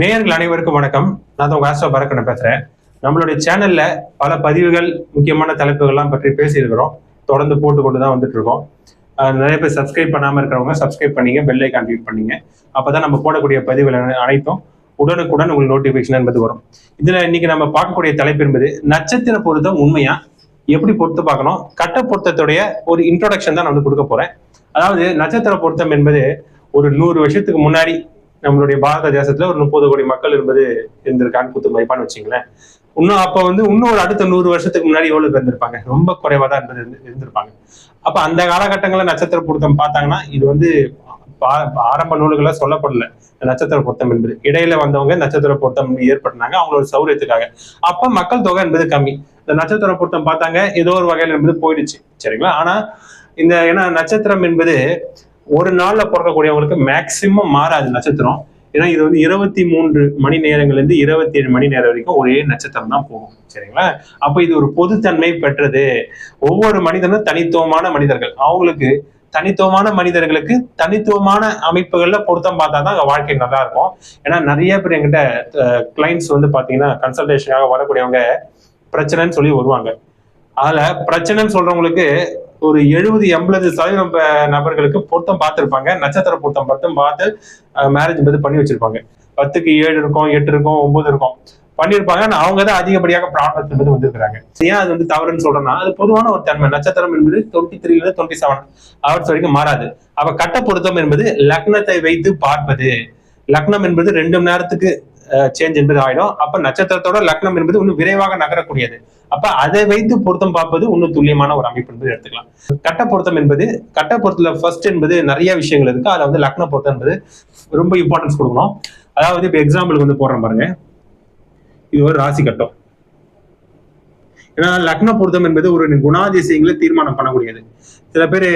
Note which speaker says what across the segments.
Speaker 1: நேர்கள் அனைவருக்கும் வணக்கம். நான் தான் உங்க ஆஸ்ட்ரோ பரக்கணும் பேசுறேன். நம்மளுடைய சேனல்ல பல பதிவுகள் முக்கியமான தலைப்புகள்லாம் பற்றி பேசியிருக்கிறோம். தொடர்ந்து போட்டு கொண்டு தான் வந்துட்டு இருக்கோம். நிறைய பேர் சப்ஸ்கிரைப் பண்ணாம இருக்கிறவங்க சப்ஸ்கிரைப் பண்ணீங்க பெல் ஐக்கான் கிளிக் பண்ணீங்க. அப்பதான் நம்ம போடக்கூடிய பதிவுகள் அனைத்தும் உடனுக்குடன் உங்களுக்கு நோட்டிபிகேஷன் என்பது வரும். இதுல இன்னைக்கு நம்ம பார்க்கக்கூடிய தலைப்பு என்பது நட்சத்திர பொருத்தம் உண்மையா? எப்படி பொறுத்து பார்க்கணும்? கட்ட பொருத்தத்துடைய ஒரு இன்ட்ரோடக்ஷன் தான் நான் வந்து கொடுக்க போறேன். அதாவது நட்சத்திர பொருத்தம் என்பது ஒரு நூறு வருஷத்துக்கு முன்னாடி நம்மளுடைய பாரத தேசத்துல ஒரு முப்பது கோடி மக்கள் என்பது இருந்திருக்கான்னு குத்து மதிப்பான்னு வச்சுங்களேன். இன்னும் அப்ப வந்து இன்னும் ஒரு அடுத்த நூறு வருஷத்துக்கு முன்னாடி எவ்வளவு பேர் இருந்திருப்பாங்க? ரொம்ப குறைவா தான் இருந்தது இருந்து- இருந்திருப்பாங்க. அப்ப அந்த காலகட்டங்களில் நட்சத்திர பொருத்தம் பார்த்தாங்கன்னா இது வந்து பா- ஆரம்ப நூல்கள சொல்லப்படல நட்சத்திர பொருத்தம் என்பது. இடையில வந்தவங்க நட்சத்திர பொருத்தம் ஏற்படுத்தினாங்க அவங்களோட சௌரியத்துக்காக. அப்ப மக்கள் தொகை என்பது கம்மி. இந்த நட்சத்திர பொருத்தம் பார்த்தாங்க ஏதோ ஒரு வகையில என்பது போயிடுச்சு. சரிங்களா? ஆனா இந்த ஏன்னா நட்சத்திரம் என்பது ஒரு நாள்ல பிறக்கக்கூடியவங்களுக்கு மேக்சிமம் மாறாது நட்சத்திரம். ஏன்னா இது வந்து இருபத்தி மூன்று மணி நேரங்கள்ல இருந்து இருபத்தி ஏழு மணி நேரம் வரைக்கும் ஒரே நட்சத்திரம் தான் போகும். சரிங்களா? அப்ப இது ஒரு பொதுத்தன்மை பெற்றது. ஒவ்வொரு மனிதனும் தனித்துவமான மனிதர்கள். அவங்களுக்கு தனித்துவமான மனிதர்களுக்கு தனித்துவமான அமைப்புகள்ல பொருத்தம் பார்த்தா தான் அங்கே வாழ்க்கை நல்லா இருக்கும். ஏன்னா நிறைய பேர் என்கிட்ட கிளைண்ட்ஸ் வந்து பாத்தீங்கன்னா கன்சல்டேஷனாக வரக்கூடியவங்க பிரச்சனைன்னு சொல்லி வருவாங்க. அதுல பிரச்சனைன்னு சொல்றவங்களுக்கு ஒரு எழுபது எண்பது சதவீதம் நபர்களுக்கு பொருத்தம் பார்த்துருப்பாங்க. நட்சத்திர பொருத்தம் மட்டும் பார்த்து மேரேஜ் வந்து பண்ணி வச்சிருப்பாங்க. பத்துக்கு ஏழு இருக்கும் எட்டு இருக்கும் ஒன்பது இருக்கும். பண்ணியிருப்பாங்க ஆனால் அவங்க தான் அதிகப்படியாக ப்ராப்ளம் என்பது வந்திருக்கிறாங்க. ஏன் அது வந்து தவறுன்னு சொல்றேன்னா அது பொதுவான ஒரு தன்மை. நட்சத்திரம் என்பது டுவெண்ட்டி த்ரீல இருந்து டுவெண்ட்டி செவன் ஹவர்ஸ் வரைக்கும் மாறாது. அவ கட்ட பொருத்தம் என்பது லக்னத்தை வைத்து பார்ப்பது. லக்னம் என்பது ரெண்டு மணி நேரத்துக்கு சேஞ்ச் என்பது ஆயிடும். அப்ப நட்சத்திரத்தோட லக்னம் என்பது இன்னும் விரைவாக நகரக்கூடியது. அப்ப அதை வைத்து பொருத்தம் பார்ப்பது இன்னும் துல்லியமான ஒரு அமைப்பு என்பது எடுத்துக்கலாம். கட்ட பொருத்தம் என்பது கட்ட பொருத்தத்துல ஃபர்ஸ்ட் என்பது நிறைய விஷயங்கள் இருக்கு. அதுல வந்து லக்ன பொருத்தம் என்பது ரொம்ப இம்பார்ட்டன்ஸ் கொடுக்கணும். அதாவது இப்ப எக்ஸாம்பிளுக்கு வந்து போடுறேன் பாருங்க. இது ஒரு ராசி கட்டம். ஏன்னா லக்ன பொருத்தம் என்பது ஒரு குணாதிசயங்களை தீர்மானம் பண்ணக்கூடியது. சில பேர்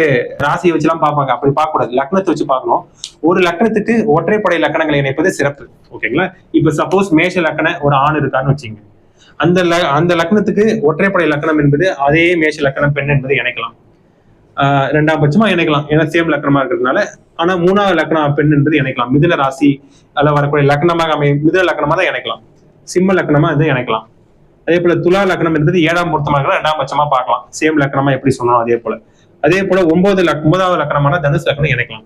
Speaker 1: ராசியை வச்சுலாம் பார்ப்பாங்க. அப்படி பார்க்க கூடாது லக்னத்தை வச்சு பார்க்கணும். ஒரு லக்னத்துக்கு ஒற்றைப்படை லக்கணங்களை இணைப்பது சிறப்பு. ஓகேங்களா? இப்ப சப்போஸ் மேஷ லக்கண ஒரு ஆண் இருக்கான்னு வச்சுங்க. அந்த ல- அந்த லக்னத்துக்கு ஒற்றைப்படை லக்கணம் என்பது அதே மேஷ லக்கணம் பெண் என்பதை இணைக்கலாம். ஆஹ் ரெண்டாம் பட்சமா இணைக்கலாம். ஏன்னா சேம் லக்கணமா இருக்கிறதுனால. ஆனா மூணாவது லக்கணம் பெண் என்பது இணைக்கலாம். மிதுன ராசி அதில் வரக்கூடிய லக்னமாக அமையும். மிதுன லக்கணமா தான் இணைக்கலாம். சிம்ம லக்கணமா இதை இணைக்கலாம். அதே போல துலா லக்னம் என்பது ஏழாம் பொருத்தமாக இருக்கலாம் ரெண்டாம் பட்சமா பார்க்கலாம். சேம் லக்கணமா எப்படி சொன்னோம் அதே போல. அதே போல ஒன்பது லக் ஒன்பதாவது லக்கணமான தனுசு லக்கணம் இணைக்கலாம்.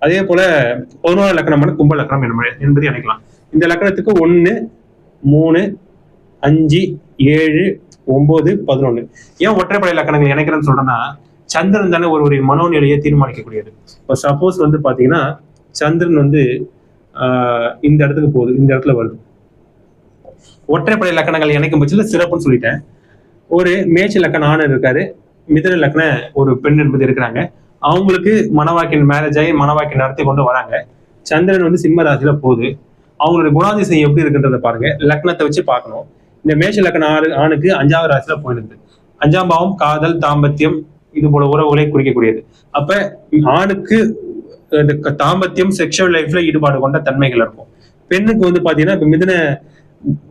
Speaker 1: அதே போல பதினோரு லக்கணமான கும்ப லக்கணம் என்பது- என்பது இணைக்கலாம். இந்த லக்கணத்துக்கு ஒன்னு மூணு அஞ்சு ஏழு ஒன்பது பதினொன்று ஏன் ஒற்றைப்படை லக்கணங்கள் இணைக்கிறேன்னு சொல்றேன்னா சந்திரன் தானே ஒரு ஒரு மனோநிலையை தீர்மானிக்கக்கூடியது இப்போ சப்போஸ் வந்து பார்த்தீங்கன்னா சந்திரன் வந்து இந்த இடத்துக்கு போகுது இந்த இடத்துல வருது. ஒற்றைப்படை லக்கணங்கள் இணைக்கும் பட்சத்தில் சிறப்புன்னு சொல்லிட்டேன். ஒரு மேட்ச் இலக்கணம் ஆணர் இருக்காரு மிதன இலக்கண ஒரு பெண் என்பது இருக்கிறாங்க. அவங்களுக்கு மணவாக்கின் மேரேஜ் ஆகி மணவாக்கின் நடத்தி கொண்டு வராங்க. சந்திரன் வந்து சிம்ம ராசியில போகுது. அவங்களுடைய குணாதிசயம் எப்படி இருக்குன்றத பாருங்க. லக்னத்தை வச்சு பார்க்கணும். இந்த மேஷ லக்கண ஆறு ஆணுக்கு அஞ்சாவது ராசியில போயிருக்கு அஞ்சாம் பாவம் காதல் தாம்பத்தியம் இது போல உறவுகளை குறிக்கக்கூடியது. அப்ப ஆணுக்கு இந்த தாம்பத்தியம் செக்ஷுவல் லைஃப்ல ஈடுபாடு கொண்ட தன்மைகள் இருக்கும். பெண்ணுக்கு வந்து பாத்தீங்கன்னா இப்ப மிதுன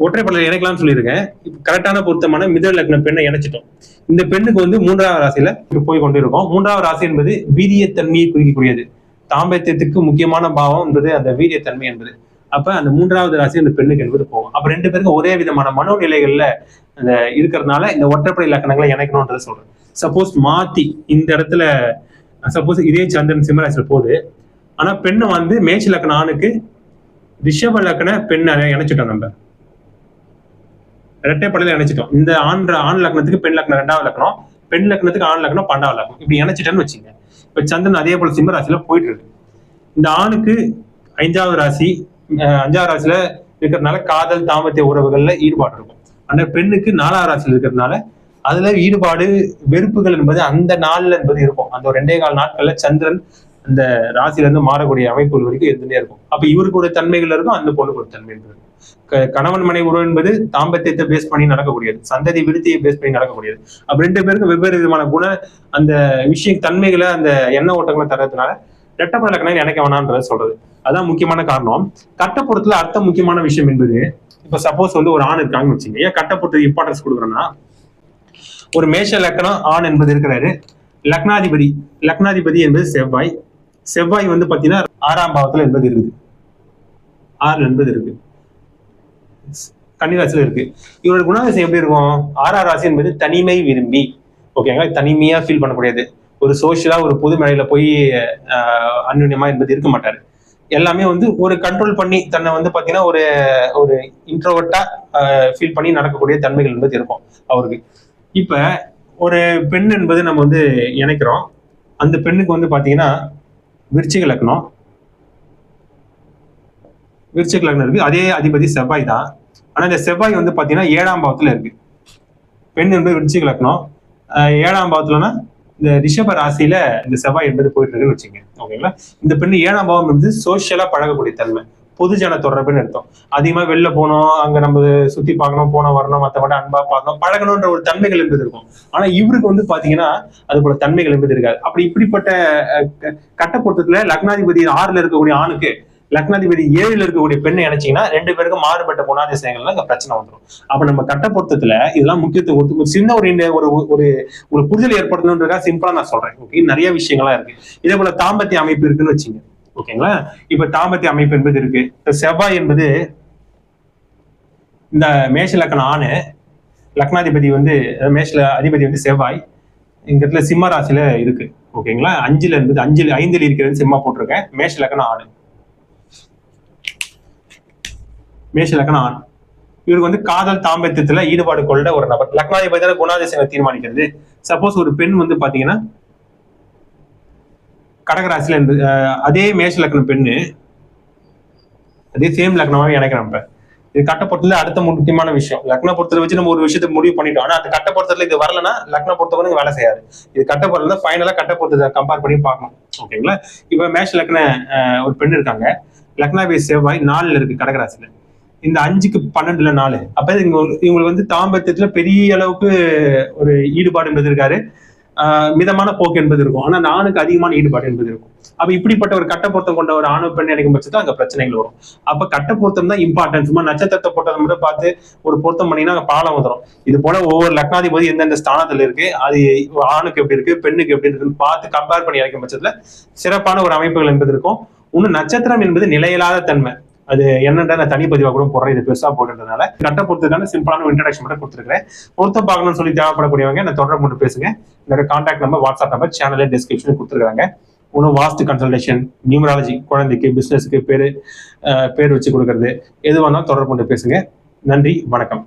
Speaker 1: ஒற்றைப்படலை இணைக்கலாம்னு சொல்லியிருக்கேன். கரெக்டான பொருத்தமான மிதன லக்ன பெண்ணை இணைச்சிட்டோம். இந்த பெண்ணுக்கு வந்து மூன்றாவது ராசியில போய் கொண்டு இருக்கோம் மூன்றாவது ராசி என்பது வீரியத்தன்மையை குறிக்கக்கூடியது. தாம்பத்தியத்துக்கு முக்கியமான பாவம் என்பது அந்த வீரியத்தன்மை என்பது. அப்ப அந்த மூன்றாவது ராசி அந்த பெண்ணுக்கு என்பது போகும் அப்ப ரெண்டு பேருக்கும் ஒரே விதமான மனோநிலைகள்ல அந்த இருக்கிறதுனால இந்த ஒற்றைப்படை லக்கணங்களை இணைக்கணும்ன்றத சொல்றேன். சப்போஸ் மாத்தி இந்த இடத்துல சப்போஸ் இதே சந்திரன் சிம்மராசியில் போகுது. ஆனா பெண்ணு வந்து மேய்ச்சி இலக்கணம் ஆணுக்கு ரிஷப லக்கண பெண்ணை இணைச்சிட்டோம் நம்ம. இரட்டைப்படையில இணைச்சிட்டோம். இந்த ஆண் ஆண் லக்னத்துக்கு பெண் லக்னம் ரெண்டாவது லக்னம் பெண் லக்னத்துக்கு ஆண் லக்னம் பன்னெண்டாவது லக்னம் இப்படி இணைச்சிட்டேன்னு வச்சுங்க. இப்ப சந்திரன் அதே போல சிம்ம ராசியில போயிட்டு இருக்கு. இந்த ஆணுக்கு ஐந்தாவது ராசி அஞ்சாறு ராசியில இருக்கிறதுனால காதல் தாம்பத்திய உறவுகள்ல ஈடுபாடு இருக்கும். ஆனா பெண்ணுக்கு நாலாம் ராசியில் இருக்கிறதுனால அதுல ஈடுபாடு வெறுப்புகள் என்பது அந்த நாள்ல என்பது இருக்கும். அந்த ஒரு ரெண்டே கால் நாட்கள்ல சந்திரன் அந்த ராசியில இருந்து மாறக்கூடிய அமைப்புகள் வரைக்கும் இருந்துட்டே இருக்கும். அப்ப இவருக்கு ஒரு தன்மைகள் இருக்கும் அந்த பொண்ணுக்கு ஒரு தன்மை இருக்கும். கணவன் மனை உறவு என்பது தாம்பத்தியத்தை பேஸ் பண்ணி நடக்கக்கூடியது. சந்ததி விருத்தியை பேஸ் பண்ணி நடக்கக்கூடியது. அப்ப ரெண்டு பேருக்கும் வெவ்வேறு விதமான குண அந்த விஷய தன்மைகளை அந்த எண்ண ஓட்டங்களை தர்றதுனால ரெட்டப்பட லக்கணம் நினைக்க வேணாம்ன்றத சொல்றது. அதான் முக்கியமான காரணம். கட்டப்புறத்துல அடுத்த முக்கியமான விஷயம் என்பது இப்ப சப்போஸ் வந்து ஒரு ஆண் இருக்காங்கன்னு வச்சுங்க ஏன் கட்டப்புறத்துக்கு இம்பார்ட்டன்ஸ் கொடுக்குறேன்னா ஒரு மேஷ லக்கணம் ஆண் என்பது இருக்கிறாரு. லக்னாதிபதி லக்னாதிபதி என்பது செவ்வாய். செவ்வாய் வந்து பாத்தீங்கன்னா ஆறாம் பாவத்துல என்பது இருக்குது. ஆறு என்பது இருக்கு. கன்னிராசியில இருக்கு. இவரோட குணாதிசயம் எப்படி இருக்கும்? ஆறாம் ராசி என்பது தனிமை விரும்பி. ஓகேங்களா தனிமையா ஃபீல் பண்ணக்கூடியது. ஒரு சோஷியலா ஒரு பொது மேடையில போய் ஆஹ், அந்யுன்யமா என்பது இருக்க மாட்டாரு. எல்லாமே வந்து ஒரு கண்ட்ரோல் பண்ணி தன்னை வந்து பாத்தீங்கன்னா ஒரு ஒரு இன்ட்ரோவர்ட்டா ஃபீல் பண்ணி நடக்கக்கூடிய தன்மைகள் என்பது இருக்கும் அவருக்கு. இப்ப ஒரு பெண் என்பது நம்ம வந்து இணைக்கிறோம். அந்த பெண்ணுக்கு வந்து பாத்தீங்கன்னா விருச்சிக லக்னம். விருச்சிக லக்னம் இருக்கு. அதே அதிபதி செவ்வாய் தான். ஆனா இந்த செவ்வாய் வந்து பாத்தீங்கன்னா ஏழாம் பாவத்துல இருக்கு. பெண் என்பது விருச்சிக லக்னம். ஏழாம் பாவத்துலன்னா இந்த ரிஷப ராசியில இந்த செவ்வாய் என்பது போயிட்டு இருக்குன்னு வச்சுங்க ஓகேங்களா? இந்த பெண்ணு ஏழாம் பாவம் என்பது சோசியலா பழகக்கூடிய தன்மை பொதுஜன தொடர்புன்னு அர்த்தம். அதிகமா வெளில போனோம் அங்க நம்ம சுத்தி பார்க்கணும் போனோம் வரணும் மற்றவங்க அன்பா பார்க்கணும் பழகணும்ன்ற ஒரு தன்மைகள் என்பது இருக்கும். ஆனா இவருக்கு வந்து பாத்தீங்கன்னா அது போல தன்மைகள் என்பது இருக்காது. அப்படி இப்படிப்பட்ட அஹ், கட்ட பொருத்தத்துல லக்னாதிபதி ஆறுல இருக்கக்கூடிய ஆணுக்கு லக்னாதிபதி ஏழுல இருக்கக்கூடிய பெண்ணை நினைச்சீங்கன்னா ரெண்டு பேருக்கும் மாறுபட்ட குணாதிசயங்கள்ல அங்க பிரச்சனை வந்துடும் அப்ப நம்ம கட்ட இதெல்லாம் முக்கியத்துவம் ஒரு சின்ன ஒரு ஒரு ஒரு ஒரு புரிதல் ஏற்படுத்தணுன்றதுக்காக சிம்பிளா நான் சொல்றேன். ஓகே நிறைய விஷயங்கள்லாம் இருக்கு. இதே போல தாம்பத்திய அமைப்பு இருக்குன்னு வச்சுங்க. ஓகேங்களா இப்ப தாம்பத்திய அமைப்பு என்பது இருக்கு. இப்போ செவ்வாய் என்பது இந்த மேஷ லக்கணம் ஆணு. லக்னாதிபதி வந்து மேஷல அதிபதி வந்து செவ்வாய். இந்த இடத்துல சிம்ம ராசியில இருக்கு. ஓகேங்களா அஞ்சுல என்பது அஞ்சில் ஐந்துல இருக்கிறது சிம்மா போட்டிருக்கேன். மேஷ லக்கணம் ஆணு. மேஷ லக்னம். ஆண் இவருக்கு வந்து காதல் தாம்பத்தியத்துல ஈடுபாடு கொள்ள ஒரு நபர். லக்னாதிபதி குணாதிசயங்களை தீர்மானிக்கிறது. சப்போஸ் ஒரு பெண் வந்து பாத்தீங்கன்னா கடகராசியில இருந்து அதே மேஷ லக்னம் பெண்ணு அதே சேம் லக்னமாவே எனக்கு நம்ம இது கட்ட அடுத்த முக்கியமான விஷயம். லக்ன பொறுத்தல வச்சு நம்ம ஒரு விஷயத்தை முடிவு பண்ணிட்டோம். ஆனா அந்த கட்ட இது வரலன்னா லக்ன பொறுத்தவரை வேலை செய்யாது. இது கட்ட ஃபைனலா கட்ட கம்பேர் பண்ணி பார்க்கணும். ஓகேங்களா இப்ப மேஷ் லக்ன ஒரு பெண் இருக்காங்க. லக்னாவே செவ்வாய் நாலுல இருக்கு கடகராசில இந்த அஞ்சுக்கு பன்னெண்டுல நாலு. அப்ப இவங்க இவங்களுக்கு வந்து தாம்பத்தியத்துல பெரிய அளவுக்கு ஒரு ஈடுபாடு என்பது இருக்காரு. மிதமான போக்கு என்பது இருக்கும். ஆனா நானுக்கு அதிகமான ஈடுபாடு என்பது இருக்கும். அப்ப இப்படிப்பட்ட ஒரு கட்ட பொருத்தம் கொண்ட ஒரு ஆணு பெண் நினைக்கும் பட்சத்தில் அங்க பிரச்சனைகள் வரும். அப்ப கட்ட பொருத்தம் தான் இம்பார்ட்டன்ஸ் சும்மா நட்சத்திரத்தை போட்டதை மட்டும் பார்த்து ஒரு பொருத்தம் பண்ணினா பாலம் வந்துடும் இது போல ஒவ்வொரு லக்னாதிபதி எந்தெந்த ஸ்தானத்துல இருக்கு அது ஆணுக்கு எப்படி இருக்கு பெண்ணுக்கு எப்படி இருக்குன்னு பார்த்து கம்பேர் பண்ணி இறக்கும் பட்சத்துல சிறப்பான ஒரு அமைப்புகள் என்பது இருக்கும். இன்னும் நட்சத்திரம் என்பது நிலையில்லாத தன்மை. அது என்னென்ற நான் தனிப்பதிவாக கூட போடுறேன். இது பெருசாக போடுறதுனால கட்ட பொறுத்ததான சிம்பிளான இன்ட்ரடக்ஷன் மட்டும் கொடுத்துருக்கேன் பொருத்த பார்க்கணும்னு சொல்லி தேவைப்படக்கூடியவங்க நான் தொடர்பு மட்டும் பேசுங்க. என்னோட கான்டாக்ட் நம்பர் வாட்ஸ்அப் நம்பர் சேனலில் டிஸ்கிரிப்ஷன் கொடுத்துருக்காங்க ஒன்றும் வாஸ்து கன்சல்டேஷன் நியூமராலஜி குழந்தைக்கு பிஸ்னஸுக்கு பேர் பேர் வச்சு கொடுக்கறது. எது வேணாலும் தொடர்பு கொண்டு பேசுங்க. நன்றி வணக்கம்.